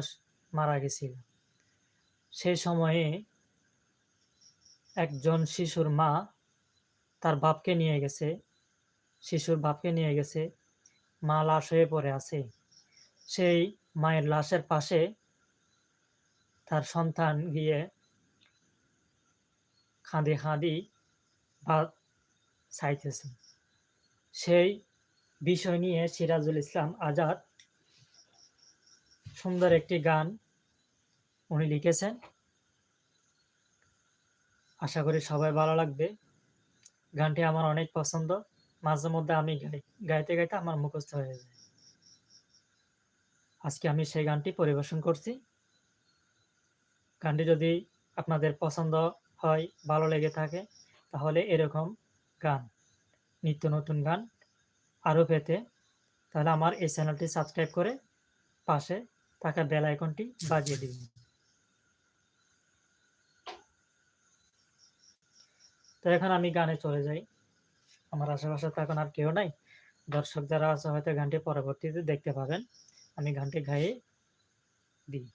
মানুষ মারা গেছিল। সেই সময়ে একজন শিশুর মা তার বাপকে নিয়ে গেছে। শিশুর বাপকে নিয়ে গেছে। মা লাশ হয়ে পড়ে আছে। সেই মায়ের লাশের পাশে তার সন্তান গিয়ে খাঁদি খাঁদি বা চাইতেছে। সেই বিষয় নিয়ে সিরাজুল ইসলাম আজাদ সুন্দর একটি গান উনি লিখেছেন। আশা করি সবাই ভালো লাগবে। গানটি আমার অনেক পছন্দ। মাঝে মধ্যে আমি গাই, গাইতে গাইতে আমার মুখস্থ হয়ে যায়। আজকে আমি সেই গানটি পরিবেশন করছি। গানটি যদি আপনাদের পছন্দ হয়, ভালো লেগে থাকে, তাহলে এরকম গান, নিত্য নতুন গান আরও পেতে, তাহলে আমার এই চ্যানেলটি সাবস্ক্রাইব করে পাশে থাকা বেল আইকনটি বাজিয়ে দিন তো এখন আমি গানে চলে যাই। আমার আশেপাশে তো এখন আর কেউ নাই। দর্শক যারা আছে, হয়তো গানটি পরবর্তীতে দেখতে পাবেন। আমি গানটি গায়ে দিই।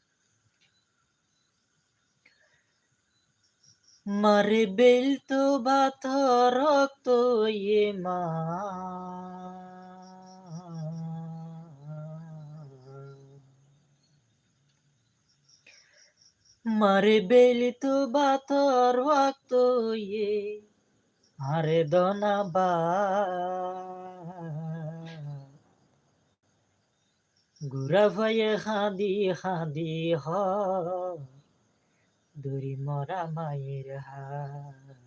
মারে বেল তো বাত রক্ত ইয়ে মা মারে বেল তো বাত রক্ত ইয়ে আরে দনা বা। গুড়া ভাইয়ে খাদি খাদি হ দড়ি মরা মায়ের হাত।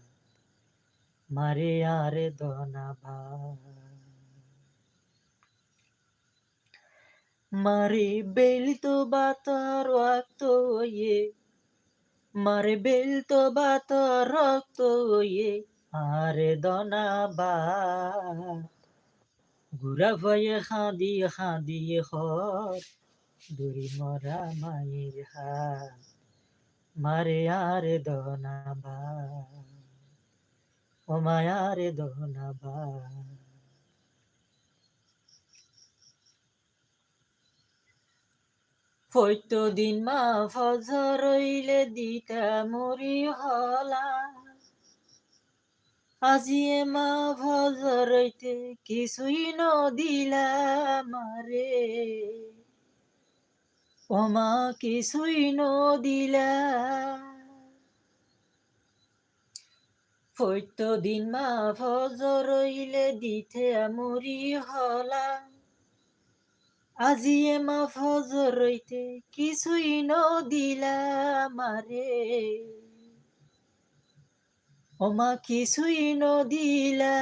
মারে আরে দনা ভা মারে বেল তো বাতার রক্ত ইয়ে আরে দনা বা। গুড়া ভয়ে খাদি খাদি হর দড়ি মরা মায়ের হাত, মারে আরে দনা বা। ও মায়ারে দনা বা। ফৈত দিন মা ফজর রইলে দিতা মরি হলা। আজিয়ে মা ভজরইতে কিছুই নদিলা মারে। ও মা কিছুই নদিলা ফৈত দিন মা ফজরইলে দিতে মরি হলা। আজিয়ে মা ফজরইতে কিছুই নদিলা মারে ওমা কিছুই নদিলা।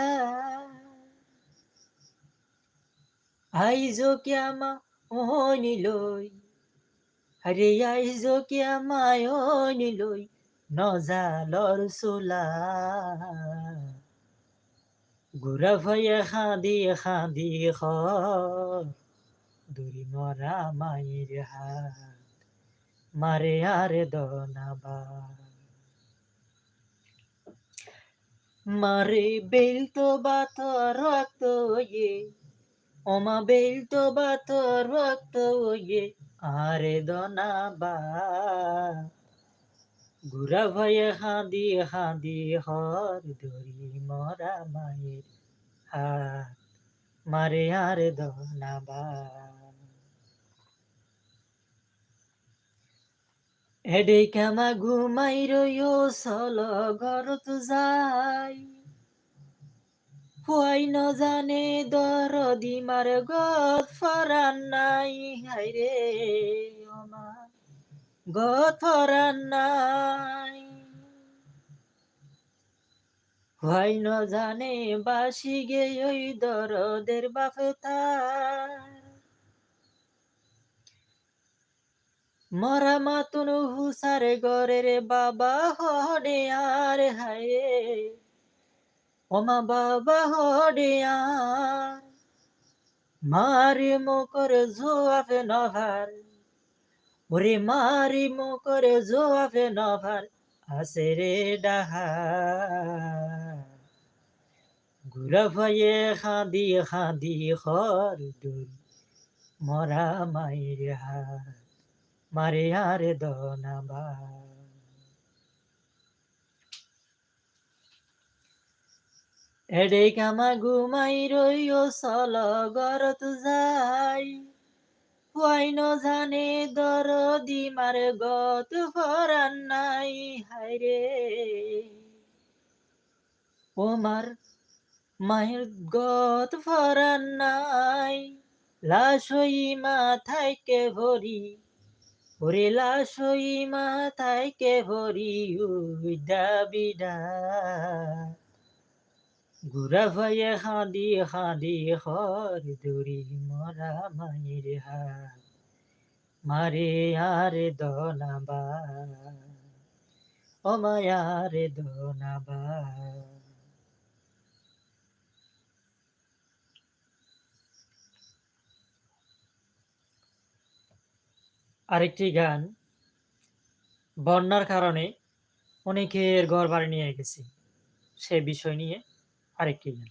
আইজ ক্যামা অনিলই আরে আইজ ক্যামায় অনিলই নজালর সোলা গুড়া ভয়ে খাদি খাদি খ দূরি মরা মায়ের হাত, মারে আরে দনাবা মারে বেল তো বাত রক্ত ইয়ে ওমা বেল তো বাত রক্ত ইয়ে আরে দনা বা গুড়া ভয়ে হাঁদি হাঁদি হর দড়ি মরা মায়ের হাত, মারে আরে দনা এডে কামা ঘুমাই রইও সল ঘরত যাই। হুয়াই ন জানে দর দিমার গত ফরান নাই। হাইরে ওমা গত ফরান নাই। হুয়াই ন জানে বাসি গে ওই দরদের বাফতার মরা মাতুন হুসারে গরের বাবা আর হায় ওমা বাবা আর মারি মোকর জোয়াফে নভার ওরে মারি মোকর জোয়াফে নভার আসে রে ডাহা ঘুরা ভয়ে খাদি খাদি খর দুল মরা মায়ের হাত মারে আরে দনাবা এডে কামা ঘুমাই রইও সল গরত যাই ওয়াই ন জানে দরদি মার গত ফরান নাই হায়রে ওমার মায়ের গত ফরান নাই লাশই মাথায় কে ভরি ওরে লাশই মাথায় কে ভরি বিডা গুড়া ভাইয়ে হাঁদি হাঁদি হর দড়ি মরা মায়ের হাত। মারে আরে দনাবা ও মায়ারে দনাবা আরেকটি গান। বন্যার কারণে অনেকের ঘর বাড়ি নিয়ে গেছে। সে বিষয় নিয়ে আরেকটি গান।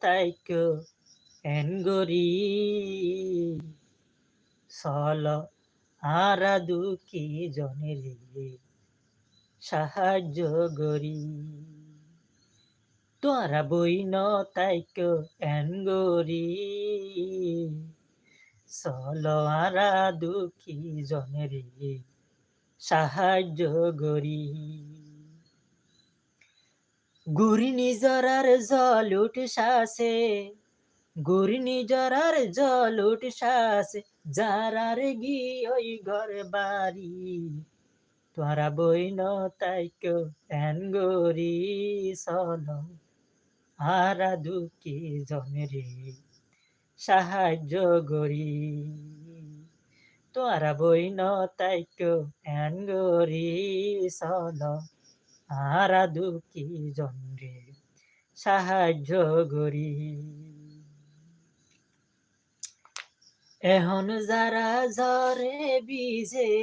তাইক এনগরি সল আরা দুঃখী জনের সাহায্য গরি। তোরা বইন তাইক এনগরি সল আরা দুঃখী জনের সাহায্য গরি ঘূর্ণি জরার জল উঠ শ্বাসে ঘূর্ণি জরার জল উঠ শ্বাসে যারার গি ওই ঘর বাড়ি তোরা বইন তাইক এন গরি আরা দুঃখী জনরে, সাহায্য গরি তোরা বইন তাইক এন গরি সল আরা দুঃখী জনরে, সাহায্য গরি এখন যারা ঝরে বিজে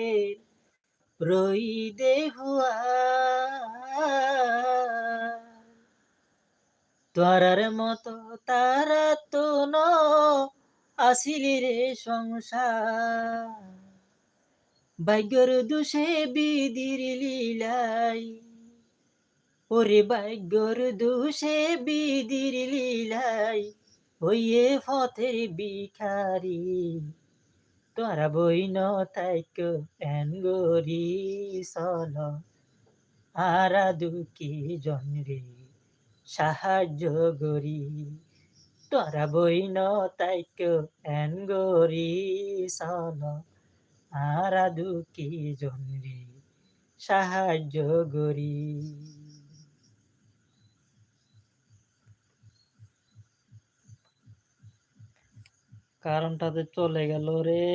রই দেহুয়া তোরার মতো তারা তো ন আসিলি রে সংসার। দোষে বিদির লীলাই, ওরে ভাগ্যর দোষে বিদির লীলাই ওইয়ে পথের বিখারি তোরা বইন তাইক এন গরি সল আরা দুঃখী জনরে সাহায্য গরি তোরা বইন তাইক এন গরি সল আরা দুঃখী জনরে সাহায্য গরি কারণটাতে চলে গেল রে।